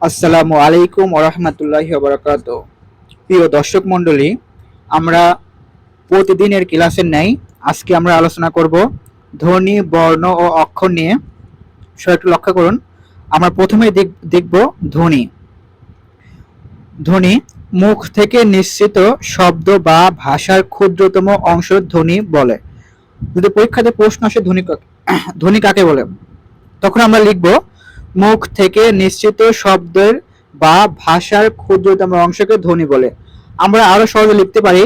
আসসালামু আলাইকুম ওরহমতুল্লাহি বরকাত প্রিয় দর্শক মণ্ডলী, আমরা প্রতিদিনের ক্লাসের নেই আজকে আমরা আলোচনা করব ধ্বনি, বর্ণ ও অক্ষর নিয়ে। সো একটু লক্ষ্য করুন। আমরা প্রথমে দেখ- দেখব ধ্বনি। ধ্বনি, মুখ থেকে নিশ্চিত শব্দ বা ভাষার ক্ষুদ্রতম অংশ ধ্বনি বলে। যদি পরীক্ষাতে প্রশ্ন আসে, ধ্বনি ধ্বনি কাকে বলে? তখন আমরা লিখব মুখ থেকে নিশ্চিত শব্দের বা ভাষার ক্ষুদ্রতম অংশকে ধ্বনি বলে। আমরা আরও সহজে লিখতে পারি,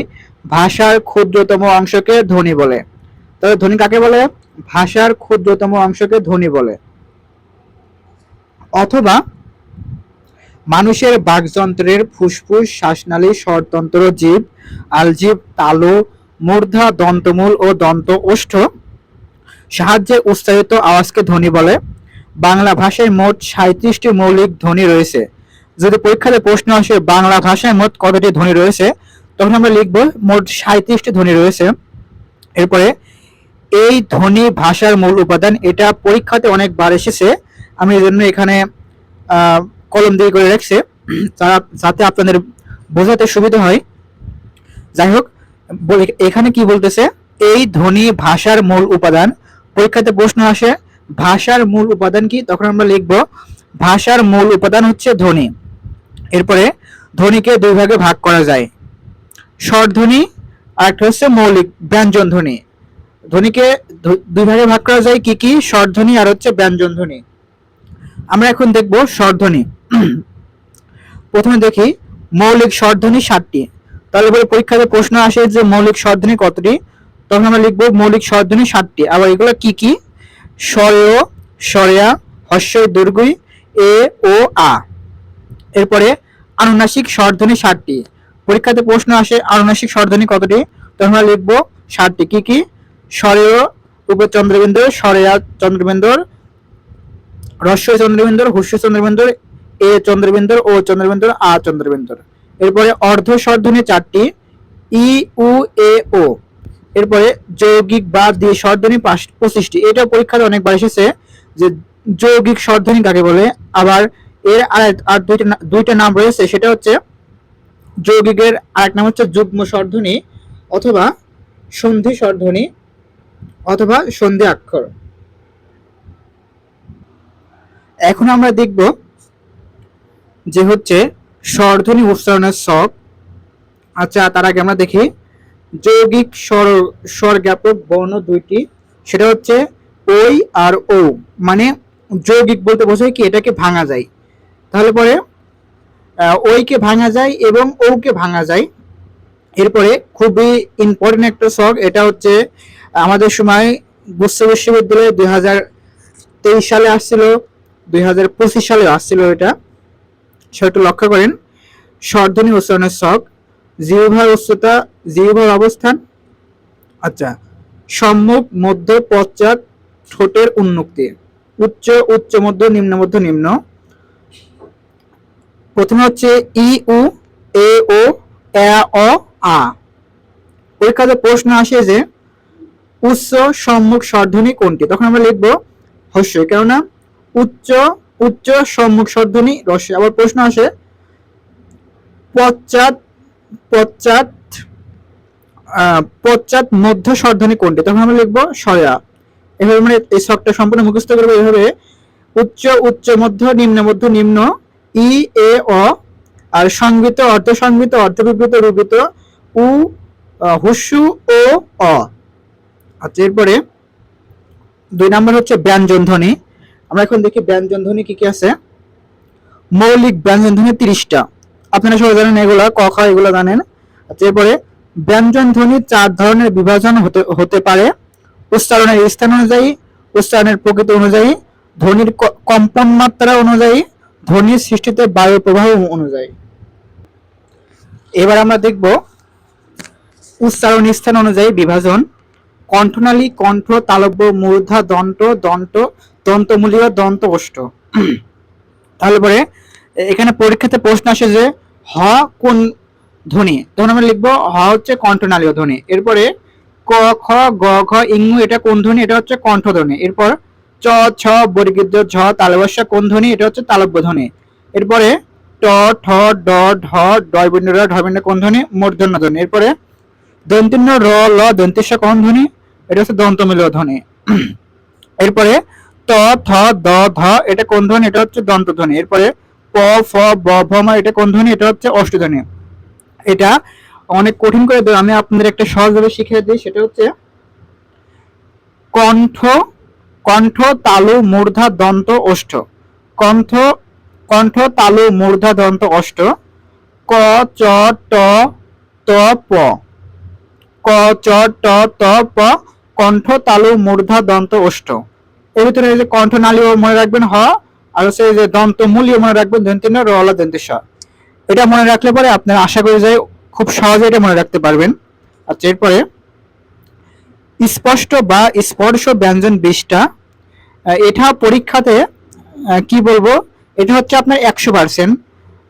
ভাষার ক্ষুদ্রতম অংশকে ধ্বনি বলে। তবে ধ্বনি কাকে বলে? ভাষার ক্ষুদ্রতম অংশকে ধ্বনি বলে। অথবা মানুষের বাকযন্ত্রের ফুসফুস, শ্বাসনালী, স্বরতন্ত্র, জীব, আলজীব, তালু, মূর্ধা, দন্তমূল ও দন্ত ওষ্ঠ সাহায্যে উচ্চারিত আওয়াজকে ধ্বনি বলে। বাংলা ভাষায় মোট সাঁত্রিশটি মৌলিক ধ্বনি রয়েছে। যদি পরীক্ষাতে প্রশ্ন আসে, বাংলা ভাষায় মোট কতটি ধ্বনি রয়েছে, তখন আমরা লিখব মোট সাঁত্রিশটি ধ্বনি রয়েছে। এরপরে, এই ধ্বনি ভাষার মূল উপাদান, এটা পরীক্ষাতে অনেকবার এসেছে। আমি এই জন্য এখানে কলম দিয়ে করে রাখছি, তারা যাতে আপনাদের বোঝাতে সুবিধা হয়। যাই হোক এখানে কি বলতেছে? এই ধ্বনি ভাষার মূল উপাদান। পরীক্ষাতে প্রশ্ন আসে ভাষার মূল উপাদান কি? তখন আমরা লিখব, ভাষার মূল উপাদান হচ্ছে ধ্বনি। এরপরে ধ্বনিকে দুই ভাগে ভাগ করা যায়। স্বরধ্বনি আর একটা হচ্ছে মৌলিক, ব্যঞ্জন ধ্বনি। ধ্বনিকে দুই ভাগে ভাগ করা যায় কি কি? স্বরধ্বনি আর হচ্ছে ব্যঞ্জন ধ্বনি। আমরা এখন দেখব স্বরধ্বনি প্রথমে দেখি, মৌলিক স্বরধ্বনি সাতটি। তাহলে পরে পরীক্ষাতে প্রশ্ন আসে যে মৌলিক স্বরধ্বনি কতটি? তখন আমরা লিখব মৌলিক স্বরধ্বনি সাতটি। আবার এগুলো কি কি? স্বরেয়, স্বরেয়া, হস্যই, দুর্গই, এ ও আ। এরপরে আনুনাসিক স্বরধ্বনি ষাটটি। পরীক্ষাতে প্রশ্ন আসে, আনুনাসিক স্বরধ্বনি কতটি? তখন আমরা লিখব ষাটটি। কি কি? স্বরেয় উপর চন্দ্রবিন্দু স্বরেয়া চন্দ্রবিন্দুর রস্য চন্দ্রবিন্দুর হুস্য চন্দ্রবিন্দুর, এ চন্দ্রবিন্দুর, ও চন্দ্রবিন্দুর, আ চন্দ্রবিন্দুর। এরপরে অর্ধ স্বরধ্বনি চারটি। ই, উ, এ, ও। এরপরে যৌগিক বাদ দিয়ে স্বরধ্বনি পাঁচ- পঁচিশটি। এটা পরীক্ষাতে অনেকবার এসেছে যে যৌগিক স্বরধ্বনি কাকে বলে? আবার এর আর আর দুইটা দুইটা নাম রয়েছে। সেটা হচ্ছে যৌগিকের আরেক নাম হচ্ছে যুগ্ম স্বরধ্বনি অথবা সন্ধি স্বরধ্বনি অথবা সন্ধি অক্ষর এখন আমরা দেখব যে হচ্ছে স্বরধ্বনি উচ্চারণের শখ। আচ্ছা তার আগে আমরা দেখি যৌগিক স্বর স্বর জ্ঞাপক বর্ণ দুইটি। সেটা হচ্ছে ওই আর ও। মানে যৌগিক বলতে বোঝায় কি, এটাকে ভাঙা যায়। তাহলে পরে ওইকে ভাঙা যায় এবং ওকে ভাঙা যায়। এরপরে খুবই ইম্পর্টেন্ট একটা শখ এটা হচ্ছে আমাদের সময় গুচ্ছ বিশ্ববিদ্যালয়ে দুই হাজার তেইশ সালে আসছিল, দুই হাজার পঁচিশ সালে আসছিল এটা। সেটা লক্ষ্য করেন। স্বরধ্বনি উচ্চারণের শখ জিহ্বার উচ্চতা জিহ্বার অবস্থান আচ্ছা। সম্মুখ মধ্য পশ্চাৎ ঠোঁটের উন্নতি উচ্চ উচ্চ মধ্য নিম্ন মধ্য নিম্ন। প্রথমে হচ্ছে ই উ এ ও এ অ আ। পরীক্ষাতে প্রশ্ন আসে যে উচ্চ সম্মুখ স্বরধ্বনি কোনটি? তখন আমরা লিখব হস্য কেননা উচ্চ উচ্চ সম্মুখ স্বরধ্বনি রস্য। আবার প্রশ্ন আসে পশ্চাৎ পশ্চাৎ পশ্চাৎ মধ্য স্বরধ্বনি কোনটি? তখন আমরা লিখব স্বরা এভাবে মানে এই শখটা সম্পূর্ণ মুখস্থ করব এভাবে। উচ্চ উচ্চ মধ্য নিম্ন মধ্য নিম্ন ই এ অ আর সংগীত অর্ধ সংগীত অর্ধবিবৃত বিবৃত উ আহ, হুস্যু ও অ। আচ্ছা এরপরে দুই নাম্বার হচ্ছে ব্যঞ্জন ধ্বনি আমরা এখন দেখি ব্যঞ্জন ধ্বনি কি কি আছে। মৌলিক ব্যঞ্জন ধ্বনি তিরিশটা। আপনারা সবাই জানেন এগুলা ক খ এগুলো জানেন। আচ্ছা এরপরে ব্যঞ্জন ধ্বনি চার ধরনের বিভাজন হতে হতে পারে। উচ্চারণের স্থান অনুযায়ী, উচ্চারণের প্রকৃতি অনুযায়ী, ধ্বনির কম্পন মাত্রা অনুযায়ী, ধ্বনির সৃষ্টিতে বায়ু প্রবাহ অনুযায়ী। এবার আমরা দেখব উচ্চারণ স্থান অনুযায়ী বিভাজন। কণ্ঠনালী, কণ্ঠ, তালব্য, মূর্ধা, দন্ত দন্ত, দন্তমূলীয় দন্ত ওষ্ঠ তাহলে পরে এখানে পরীক্ষাতে প্রশ্ন আসে যে, হ, কোন ধ্বনি। তখন আমরা লিখব, হ হচ্ছে কণ্ঠনালীয় ধ্বনি। এরপরে ক, খ, গ, ঘ ইংু এটা কোন ধ্বনি? এটা হচ্ছে কণ্ঠ ধ্বনি। এরপর চ, ছ বর্গীয় ঝ, তালবস্যা কোন ধ্বনি? এটা হচ্ছে তালব্য ধ্বনি। এরপরে ট, ঠ, ড, ঢ ডয় বর্ণ র ঢয় বর্ণ কোন ধ্বনি? মূর্ধন্য ধ্বনি। এরপরে দন্তিন্য র, ল দন্তিস্ব কোন ধ্বনি? এটা হচ্ছে দন্তমিল ধ্বনি। এরপরে ত, থ, দ, ধ, এটা কোন ধ্বনি? এটা হচ্ছে দন্ত ধ্বনি এরপরে প, ফ, ব, ভ, ম, এটা কোন ধ্বনি? এটা হচ্ছে অষ্টধ্বনি। এটা অনেক কঠিন করে দেবো আমি আপনাদের একটা সহজভাবে শিখিয়ে দিই। সেটা হচ্ছে কণ্ঠ কণ্ঠ, তালু, মূর্ধা, দন্ত, ওষ্ঠ। কণ্ঠ কণ্ঠ, তালু, মূর্ধা, দন্ত অষ্ট ক, চ, ট, ত, প। ক, চ, ট, ত, প, কণ্ঠ, তালু, মূর্ধা, দন্ত, ওষ্ঠ। এর ভিতরে এই যে কণ্ঠ নালীও মনে রাখবেন, হ। আর হচ্ছে এই যে দন্ত মূলীয় মনে রাখবেন দন্তিন রলা দন্তেশ এটা মনে রাখলে পরে আপনারা আশা করি যে খুব সহজে এটা মনে রাখতে পারবেন। আচ্ছা এরপরে স্পষ্ট বা স্পর্শ ব্যঞ্জন বিশটা এটা পরীক্ষাতে কি বলব? এটা হচ্ছে আপনার একশো পার্সেন্ট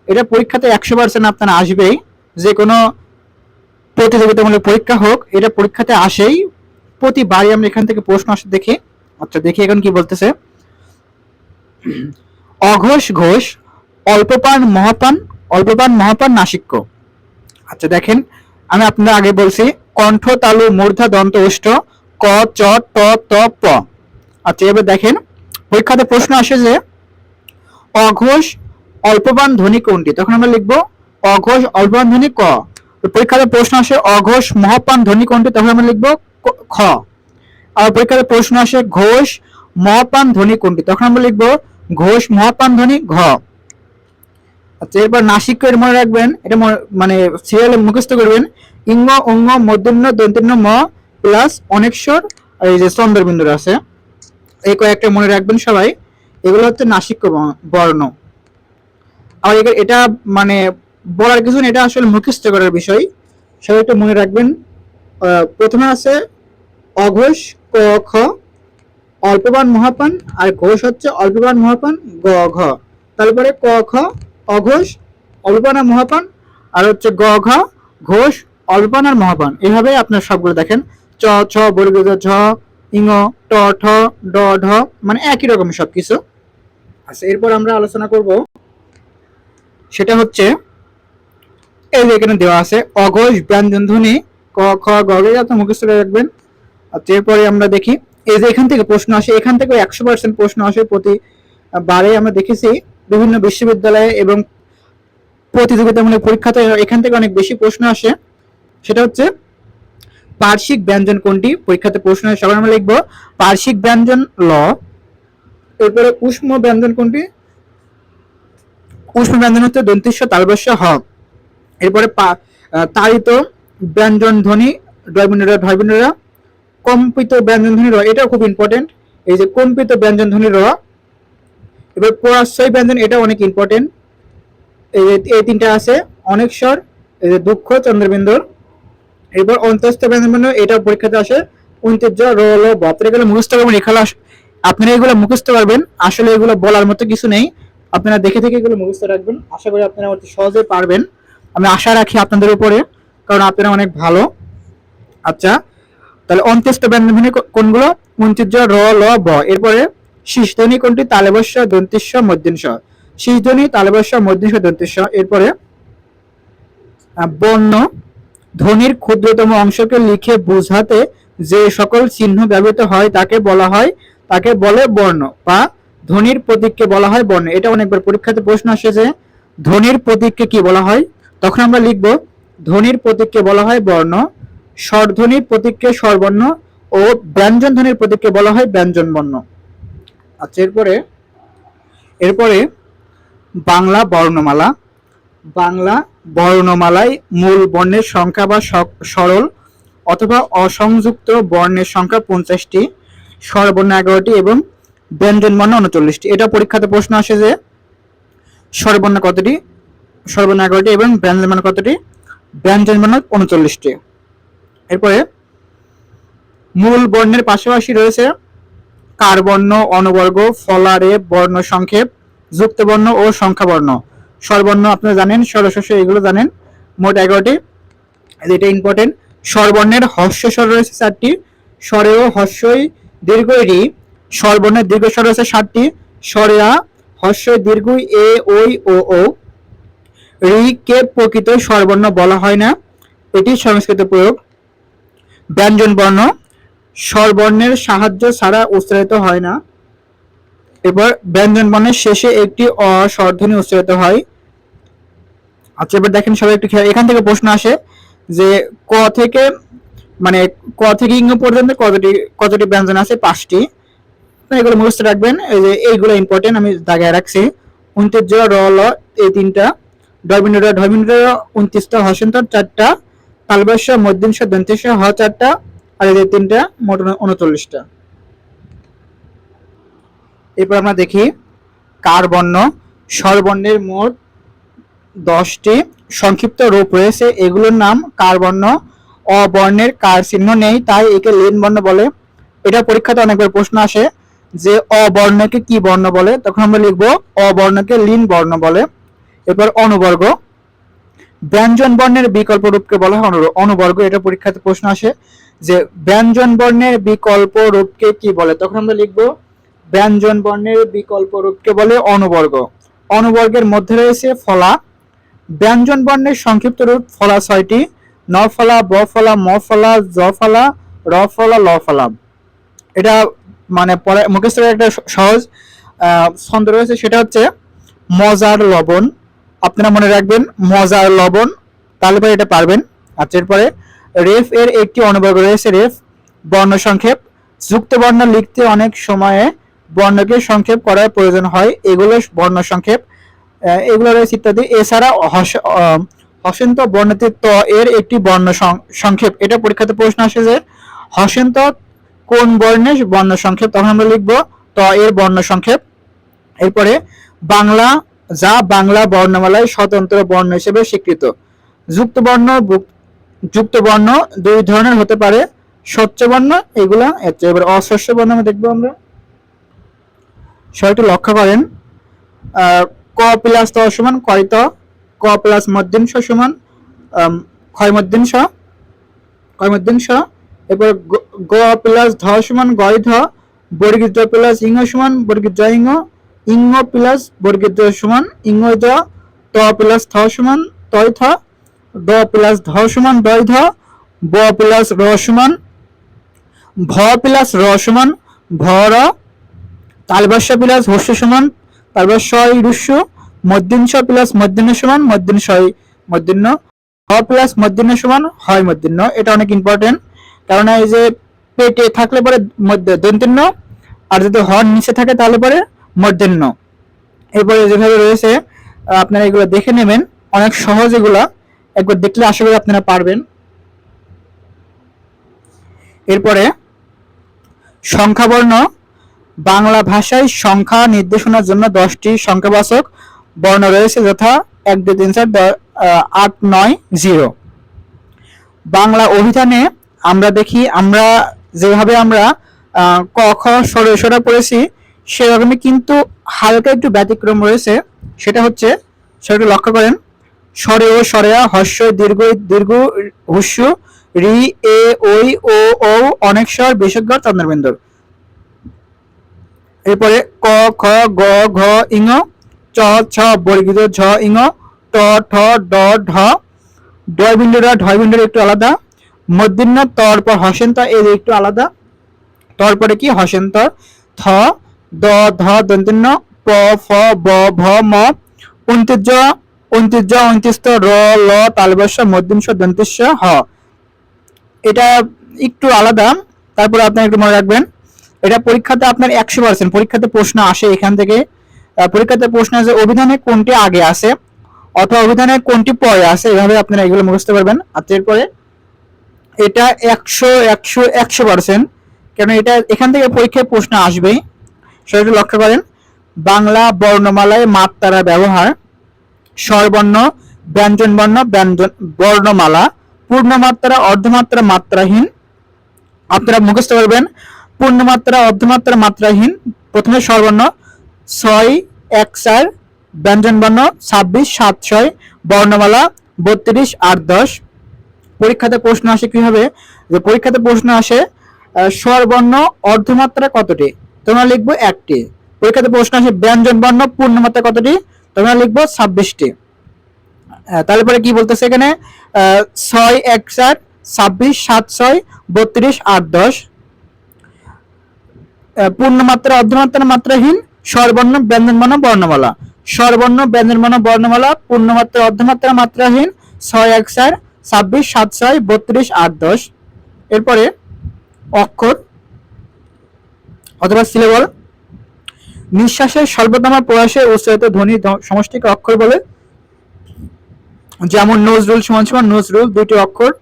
এটা পরীক্ষাতে একশো পার্সেন্ট আপনার আসবেই। যে কোনো প্রতিযোগিতামূলক পরীক্ষা হোক, এটা পরীক্ষাতে আসেই। প্রতিবারই আমরা এখান থেকে প্রশ্ন আসে দেখি। আচ্ছা দেখি এখন কি বলতেছে। অঘোষ ঘোষ, অল্পপান, মহাপান অল্পপান মহাপান নাসিক্য। আচ্ছা দেখেন, আমি আপনাদের আগে বলছি, কণ্ঠ, তালু, মূর্ধা, দন্ত ওষ্ঠ ক, চ, ট, ত, প। আচ্ছা এবার দেখেন, পরীক্ষাতে প্রশ্ন আসে যে, অঘোষ অল্পবান ধ্বনি কোনটি? তখন আমরা লিখব, অঘোষ অল্পবান ধ্বনি ক। পরীক্ষাতে প্রশ্ন আসে, অঘোষ মহাপান ধ্বনি কোনটি? তখন আমরা লিখব খ। আর পরীক্ষাতে প্রশ্ন আসে, ঘোষ মহাপান ধ্বনি কোনটি? তখন আমরা লিখব, ঘোষ মহাপান ধ্বনি ঘ। আচ্ছা এরপর নাসিক্য এর মনে রাখবেন, এটা মনে- সিরিয়ালে মুখস্থ করবেন, ইঙ্গ, অঙ্গ মধ্যন্য দন্তিন্য ম প্লাস অনেকস্বর, আর এই যে চন্দ্রবিন্দুর আছে, এই কয়েকটা মনে রাখবেন সবাই, এগুলো হচ্ছে নাসিক্য বর্ণ। আর এটা মানে বলার কিছু এটা আসলে মুখস্থ করার বিষয়। সবাই একটু মনে রাখবেন প্রথমে আছে অঘোষ, ক, খ, অল্পবান মহাপান, আর ঘোষ হচ্ছে অল্পবান মহাপান, গ, ঘ। তারপরে ক, খ অঘোষ অল্পবান আর মহাপান, আর হচ্ছে গ, ঘ, ঘোষ অল্পবান আর মহাপান। এভাবে আপনার সবগুলো দেখেন। চ, ছ বর্গ ঝ, ইঙ, ট, ঠ, ড, ঢ মানে একই রকম সবকিছু। আচ্ছা এরপর আমরা আলোচনা করব। সেটা হচ্ছে, এই যে এখানে দেওয়া আছে, অঘোষ, ব্যঞ্জন, ধ্বনি, ক, খ, গ আপনি মুখস্থ করে রাখবেন। আচ্ছা এরপরে আমরা দেখি, এই যে এখান থেকে প্রশ্ন আসে, এখান থেকে একশো পার্সেন্ট প্রশ্ন আসে প্রতি বারে আমরা দেখেছি বিভিন্ন বিশ্ববিদ্যালয়ে এবং প্রতিযোগিতামূলক পরীক্ষাতে এখান থেকে অনেক বেশি প্রশ্ন আসে। সেটা হচ্ছে পার্শ্বিক ব্যঞ্জন কোনটি? পরীক্ষাতে প্রশ্ন সবার আমরা লিখব পার্শ্বিক ব্যঞ্জন ল। এরপরে উষ্ম ব্যঞ্জন কোনটি? উষ্ম ব্যঞ্জন হচ্ছে দন্তিস্ব তালবস্য হ। এরপরে তাড়িত ব্যঞ্জন ধ্বনি ডয়বিনেরা ঢয়বিনেরা কম্পিত ব্যঞ্জন ধ্বনি র। এটাও খুব ইম্পর্টেন্ট এই যে কম্পিত ব্যঞ্জন ধ্বনি র এবার পরাশ্রয় ব্যঞ্জন এটা অনেক ইম্পর্টেন্ট এই এই তিনটা আছে অনেক স্বর এই যে দুঃখ, চন্দ্রবিন্দুর। এরপর অন্তস্থ ব্যঞ্জন এটা পরীক্ষাতে আসে। ঐতিহ্য র ল ব এগুলো মুখস্থ করবেন এখানে আপনারা এগুলো মুখস্থ পারবেন আসলে এগুলো বলার মতো কিছু নেই। আপনারা দেখে থেকে এগুলো মুখস্থ রাখবেন। আশা করি আপনারা অতি সহজে পারবেন। আমি আশা রাখি আপনাদের উপরে, কারণ আপনারা অনেক ভালো। আচ্ছা তাহলে অন্ত্যেষ্ট ব্যঞ্জন কোনগুলো? ঐতিহ্য র ল ব। এরপরে শীষ ধ্বনি কোনটি? তালেবস্য দন্তিস্ব মধ্যিংস শীষ ধ্বনি তালেবস্য মধ্যিংস দন্তিস্ব এরপরে বর্ণ। ধ্বনির ক্ষুদ্রতম অংশকে লিখে বোঝাতে যে সকল চিহ্ন ব্যবহৃত হয়, তাকে বলা হয়, তাকে বলে বর্ণ বা ধ্বনির প্রতীককে বলা হয় বর্ণ। এটা অনেকবার পরীক্ষাতে প্রশ্ন আসে যে ধ্বনির প্রতীককে কি বলা হয়? তখন আমরা লিখব, ধ্বনির প্রতীককে বলা হয় বর্ণ, স্বরধ্বনির প্রতীককে স্বরবর্ণ ও ব্যঞ্জন ধ্বনির প্রতীককে বলা হয় ব্যঞ্জন বর্ণ আচ্ছা এরপরে এরপরে বাংলা বর্ণমালা। বাংলা বর্ণমালায় মূল বর্ণের সংখ্যা বা সরল অথবা অসংযুক্ত বর্ণের সংখ্যা পঞ্চাশটি, স্বরবর্ণ এগারোটি এবং ব্যঞ্জন বর্ণ উনচল্লিশটি। এটা পরীক্ষাতে প্রশ্ন আসে যে, স্বরবর্ণ কতটি, স্বরবর্ণ এগারোটি এবং ব্যঞ্জন বর্ণ কতটি, ব্যঞ্জন বর্ণ উনচল্লিশটি। এরপরে, মূল বর্ণের পাশাপাশি রয়েছে কার বর্ণ অনবর্গ ফলারে বর্ণ সংক্ষেপ যুক্ত বর্ণ ও সংখ্যা বর্ণ স্বরবর্ণ আপনারা জানেন স্বরশস্য এগুলো জানেন। মোট এগারোটি। এটা ইম্পর্টেন্ট স্বরবর্ণের হস্য স্বর রয়েছে চারটি। স্বরেও হস্যই দীর্ঘ রি স্বরবর্ণের দীর্ঘ স্বর রয়েছে সাতটি। স্বরেয়া হর্ষই দীর্ঘ এ, ওই, ও ও। রি কে প্রকৃত স্বরবর্ণ বলা হয় না। এটি সংস্কৃত প্রয়োগ। ব্যঞ্জন বর্ণ স্বরবর্ণের সাহায্য ছাড়া উচ্চারিত হয় না। এবার ব্যঞ্জন বর্ণের শেষে একটি অ স্বরধ্বনি উচ্চারিত হয়। আচ্ছা এবার দেখেন সবাই একটু খেয়াল এখান থেকে প্রশ্ন আসে যে ক থেকে মানে ক থেকে ইঙ্গ পর্যন্ত কতটি কতটি ব্যঞ্জন আছে? পাঁচটি। তো এগুলো মুখস্থ রাখবেন। এই যে এইগুলো ইম্পর্টেন্ট আমি দাগায় রাখছি। উনত্রিশ র, ল, এই তিনটা। ডরবিন্দ ডরবিন্দ উনত্রিশটা হসন্তর চারটা। তালবাস্য মধ্যিংশ দন্তেশ হ, চারটা। আর যে তিনটা, মোট উনচল্লিশটা এরপর আমরা দেখি, কার বর্ণ? স্বরবর্ণের মোট দশটি সংক্ষিপ্ত রূপ রয়েছে। এগুলোর নাম কার বর্ণ? অবর্ণের কার চিহ্ন নেই, তাই একে লেন বর্ণ বলে। এটা পরীক্ষাতে অনেকবার প্রশ্ন আসে যে অবর্ণকে কি বর্ণ বলে? তখন আমরা লিখব অবর্ণকে লিন বর্ণ বলে। এরপর অনুবর্গ। ব্যঞ্জন বর্ণের বিকল্প রূপকে বলা হয় অনুবর্গ। এটা পরীক্ষাতে প্রশ্ন আসে যে ব্যঞ্জন বর্ণের বিকল্প রূপকে কি বলে? তখন আমরা লিখব, ব্যঞ্জন বর্ণের বিকল্প রূপকে বলে অনুবর্গ। অনুবর্গের মধ্যে রয়েছে ফলা। ব্যঞ্জন বর্ণের সংক্ষিপ্ত রূপ ফলা ছয়টি, ন ফলা, ব ফলা, ম ফলা, জ ফলা, র ফলা, ল ফলা। এটা মানে পরে মুখস্থের একটা সহজ ছন্দ রয়েছে, সেটা হচ্ছে মজার লবণ। আপনারা মনে রাখবেন, মজার লবণ। তাহলে পরে এটা পারবেন। আচ্ছা এরপরে রেফ এর একটি অনুবর্গ রয়েছে রেফ, বর্ণ সংক্ষেপ। যুক্ত বর্ণ লিখতে অনেক সময়ে বর্ণকে সংক্ষেপ করার প্রয়োজন হয়। এগুলো বর্ণ সংক্ষেপ। এগুলো রয়েছে ইত্যাদি। এছাড়া হসন্ত বর্ণতে ত এর একটি বর্ণ সংক্ষেপ। এটা পরীক্ষাতে প্রশ্ন আসে যে, হসন্ত কোন বর্ণের বর্ণ সংক্ষেপ? তখন আমরা লিখব ত এর বর্ণ সংক্ষেপ। এরপরে বাংলা, যা বাংলা বর্ণমালায় স্বতন্ত্র বর্ণ হিসেবে স্বীকৃত। যুক্ত বর্ণ যুক্ত বর্ণ দুই ধরনের হতে পারে। স্বচ্ছ বর্ণ এগুলা এবার অস্বচ্ছ বর্ণ আমরা দেখব আমরা। সবাই লক্ষ্য করেন। ক প্লাস ত সমান কয়ত ক প্লাস মধ্যিংশ সমান আম, ক্ষয় মধ্যিংশ ক্ষয় মধ্যিংশ এরপর গ- প্লাস ধ সমান গয় ধ বর্গীর জ প্লাস ইঙ্গ সমান জ ইঙ্গ ইঙ্গ প্লাস বর্গীর জ সমান ইঙ্গ জ ত প্লাস থ সমান তয় থ দ প্লাস ধ সমান দয় ধ ব প্লাস র সমান, ভ প্লাস র সমান, ভ র, তালবাস্য প্লাস হস্য সমান, তালবাস্য রুস্য মধ্যিংশ প্লাস মধ্যিন্ন সমান মধ্যিন্ন ছয় মধ্যিন্ন হ প্লাস মধ্যিন্ন সমান হয় মধ্যিন্ন এটা অনেক ইম্পর্টেন্ট কারণ এই যে পেটে থাকলে পরে মধ্যে দন্তিন্ন আর যদি হর নিচে থাকে তাহলে পরে মধ্যিন্ন এরপরে যেভাবে রয়েছে, আপনারা এগুলো দেখে নেবেন, অনেক সহজ এগুলা। একবার দেখলে আশা করি আপনারা পারবেন। এরপরে, সংখ্যাবর্ণ, বাংলা ভাষায় সংখ্যা নির্দেশনার জন্য দশটি সংখ্যাবাচক বর্ণ রয়েছে যথা এক, দুই, তিন, চার আট, নয়, জিরো। বাংলা অভিধানে আমরা দেখি, আমরা যেভাবে আমরা ক, খ সরা পড়েছি সেরকমই কিন্তু হালকা একটু ব্যতিক্রম রয়েছে। সেটা হচ্ছে সেটা লক্ষ্য করেন। স্বরে ও স্বরেয়া হস্য, দীর্ঘ দীর্ঘ, হুস্য, রি, এ ওই ও ও অনেক স্বর, বিশেষজ্ঞ চন্দ্রবিন্দুর এরপরে ক, খ, গ, ঘ, ইঙ, চ, ছ, বর্গিত, ঝ, ইঙ, ট, ঠ, ড, ঢ। ডয় বিন্দুটা ঢয় বিন্দুটা একটু আলাদা মধ্যাহ্ন তর পর হসেন্ত এর একটু আলাদা। তর পরে কি? হসেন্ত থ, দ, ধ, দন্তিন্ন, প, ফ, ব, ভ, ম। উন্তিজ উন্তিজ উন্তিস্ত র, ল তালবস্য মধ্যিংশ দন্তিস্য হ। এটা একটু আলাদা। তারপরে আপনি একটু মনে রাখবেন, এটা পরীক্ষাতে আপনার একশো পার্সেন্ট পরীক্ষাতে প্রশ্ন আসে এখান থেকে। পরীক্ষাতে প্রশ্ন আছে অভিধানে কোনটি আগে আছে অথবা অভিধানে কোনটি পরে আছে এভাবে আপনারা এগুলো মুখস্থ পারবেন আর এরপরে, এটা একশো একশো একশো পার্সেন্ট কেন এটা এখান থেকে পরীক্ষায় প্রশ্ন আসবেই। সেটা লক্ষ্য করেন। বাংলা বর্ণমালায় মাত্রার ব্যবহার। স্বরবর্ণ ব্যঞ্জন বর্ণ ব্যঞ্জন বর্ণমালা, পূর্ণমাত্রা, অর্ধমাত্রা, মাত্রাহীন। আপনারা মুখস্থ করবেন। পূর্ণমাত্রা, অর্ধমাত্রা, মাত্রাহীন। প্রথমে স্বরবর্ণ, ছয়, এক, চার। ব্যঞ্জন বর্ণ ছাব্বিশ, সাত, ছয়। বর্ণমালা, বত্রিশ, আট, দশ। পরীক্ষাতে প্রশ্ন আসে কীভাবে? যে পরীক্ষাতে প্রশ্ন আসে স্বরবর্ণ, অর্ধমাত্রা কতটি? তোমরা লিখব একটি। পরীক্ষাতে প্রশ্ন আসে ব্যঞ্জন বর্ণ পূর্ণমাত্রা কতটি? তোমরা লিখব ছাব্বিশটি। তাহলে পরে কি বলতেছে এখানে? ছয়, এক, চার, ছাব্বিশ, সাত, ছয়, বত্রিশ, আট, দশ। পূর্ণমাত্রা, অর্ধমাত্রা, মাত্রাহীন, স্বরবর্ণ, ব্যঞ্জনবর্ণ, বর্ণমালা। স্বরবর্ণ, ব্যঞ্জনবর্ণ, বর্ণমালা, পূর্ণমাত্রা, অর্ধমাত্রা, মাত্রাহীন, ছয়, এক, চার, ছাব্বিশ, সাত, ছয়, বত্রিশ, আট, দশ। এরপরে অক্ষর অথবা সিলেবল নিঃশ্বাসের সর্বতম প্রয়াসে উচ্চারিত ধ্বনি ধ্ব- সমষ্টিকে অক্ষর বলে। যেমন নজরুল সমান সমান নজরুল দুটি অক্ষর,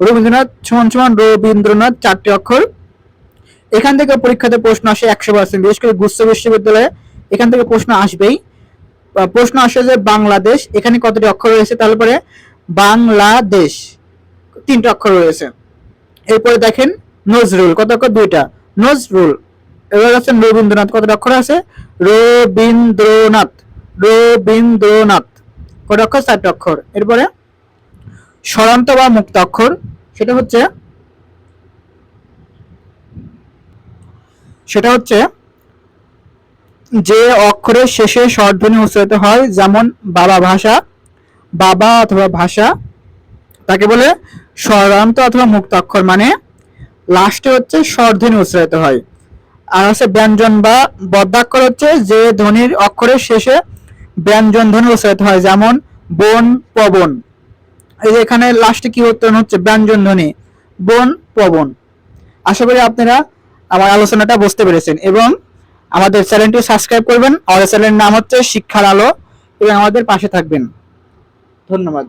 রবীন্দ্রনাথ সমান সমান রবীন্দ্রনাথ চারটি অক্ষর। এখান থেকে পরীক্ষাতে প্রশ্ন আসে একশো পার্সেন্ট বিশেষ করে গুচ্ছ বিশ্ববিদ্যালয়ে এখান থেকে প্রশ্ন আসবেই। প্রশ্ন আসে যে বাংলাদেশ, এখানে কতটি অক্ষর রয়েছে? তাহলে পরে বাংলাদেশ তিনটা অক্ষর রয়েছে। এরপরে দেখেন নজরুল, কত অক্ষর? দুইটা। নজরুল এবার আছে রবীন্দ্রনাথ। কতটা অক্ষর আছে? রবীন্দ্রনাথ। রবীন্দ্রনাথ। কটা অক্ষর? চারটা অক্ষর। এরপরে স্বরান্ত বা মুক্ত অক্ষর। সেটা হচ্ছে সেটা হচ্ছে যে অক্ষরের শেষে স্বরধ্বনি উচ্চারিত হয়, যেমন বাবা ভাষা, বাবা অথবা ভাষা। তাকে বলে স্বরান্ত অথবা মুক্ত অক্ষর মানে লাস্টে হচ্ছে স্বরধ্বনি উচ্চারিত হয়। আর হচ্ছে ব্যঞ্জন বা বদ্যাক্ষর হচ্ছে যে ধ্বনির অক্ষরের শেষে ব্যঞ্জন ধ্বনি উচ্চারিত হয়, যেমন বন, পবন। এই যে এখানে লাস্টে কি উচ্চারণ হচ্ছে? ব্যঞ্জন ধ্বনি। বন, পবন। আশা করি আপনারা আমার আলোচনাটা বুঝতে পেরেছেন এবং আমাদের চ্যানেলটি সাবস্ক্রাইব করবেন। আমাদের চ্যানেলের নাম হচ্ছে শিক্ষার আলো এবং আমাদের পাশে থাকবেন। ধন্যবাদ।